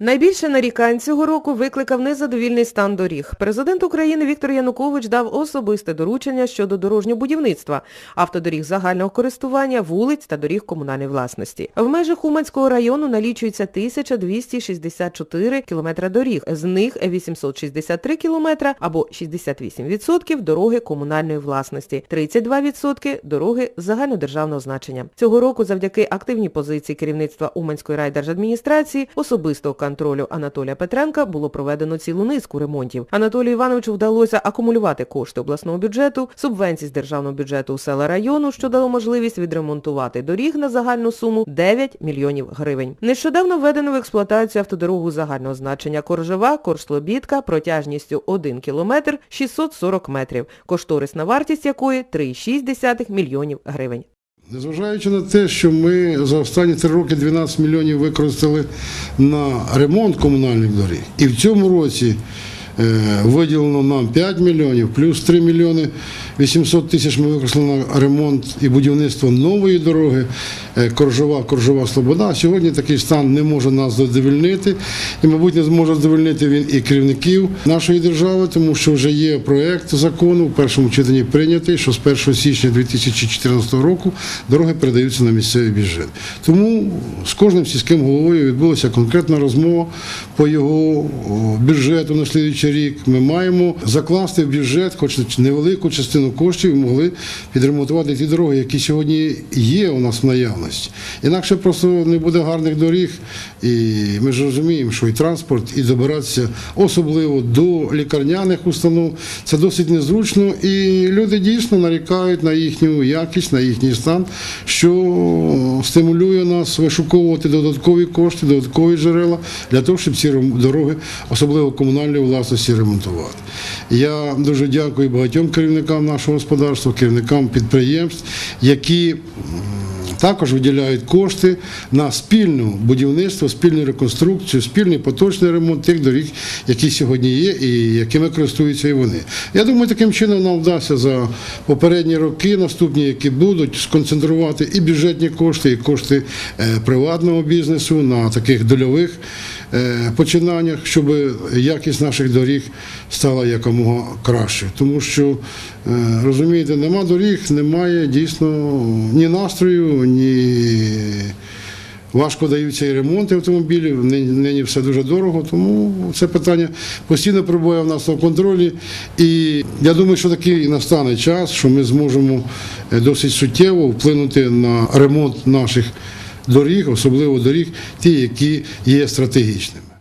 Найбільше нарікань цього року викликав незадовільний стан доріг. Президент України Віктор Янукович дав особисте доручення щодо дорожнього будівництва, автодоріг загального користування, вулиць та доріг комунальної власності. В межах Уманського району налічується 1264 кілометра доріг, з них 863 кілометра або 68% дороги комунальної власності, 32% дороги загальнодержавного значення. Цього року завдяки активній позиції керівництва Уманської райдержадміністрації особистого контролю Анатолія Петренка було проведено цілу низку ремонтів. Анатолію Івановичу вдалося акумулювати кошти обласного бюджету, субвенції з державного бюджету у села району, що дало можливість відремонтувати доріг на загальну суму 9 мільйонів гривень. Нещодавно введено в експлуатацію автодорогу загального значення Коржева, Корслобідка протяжністю 1 кілометр 640 метрів, кошторисна вартість якої 3,6 мільйонів гривень. Незважаючи на те, що ми за останні три роки 12 мільйонів використали на ремонт комунальних доріг, і в цьому році е, виділено нам 5 мільйонів, плюс 3 мільйони 800 тисяч ми використали на ремонт і будівництво нової дороги е, Коржова, Коржова Слобода. Сьогодні такий стан не може нас задовольнити, і, мабуть, не зможе задовольнити він і керівників нашої держави, тому що вже є проєкт закону в першому читанні прийнятий, що з 1 січня 2014 року дороги передаються на місцевий бюджет. Тому з кожним сільським головою відбулася конкретна розмова по його бюджету на слідуючий рік. Ми маємо закласти в бюджет, хоч невелику частину коштів, і могли підремонтувати ті дороги, які сьогодні є у нас в наявності. Інакше просто не буде гарних доріг, і ми ж розуміємо, що і транспорт, і добиратися особливо до лікарняних установ це досить незручно, і люди дійсно нарікають на їхню якість, на їхній стан, що стимулює нас вишуковувати додаткові кошти, додаткові джерела для того, щоб ці дороги, особливо комунальної власності, ремонтувати. Я дуже дякую багатьом керівникам нашого господарства, керівникам підприємств, які також виділяють кошти на спільне будівництво, спільну реконструкцію, спільний поточний ремонт тих доріг, які сьогодні є і якими користуються і вони. Я думаю, таким чином нам вдасться за попередні роки, наступні, які будуть, сконцентрувати і бюджетні кошти, і кошти е, приватного бізнесу на таких дольових е, починаннях, щоб якість наших доріг стала якомога краще. Тому що, е, розумієте, нема доріг, немає дійсно ні настрою, ні важко даються і ремонти автомобілів, нині все дуже дорого, тому це питання постійно перебуває в нас на контролі. І я думаю, що такий настане час, що ми зможемо е, досить суттєво вплинути на ремонт наших доріг, особливо доріг, ті, які є стратегічними.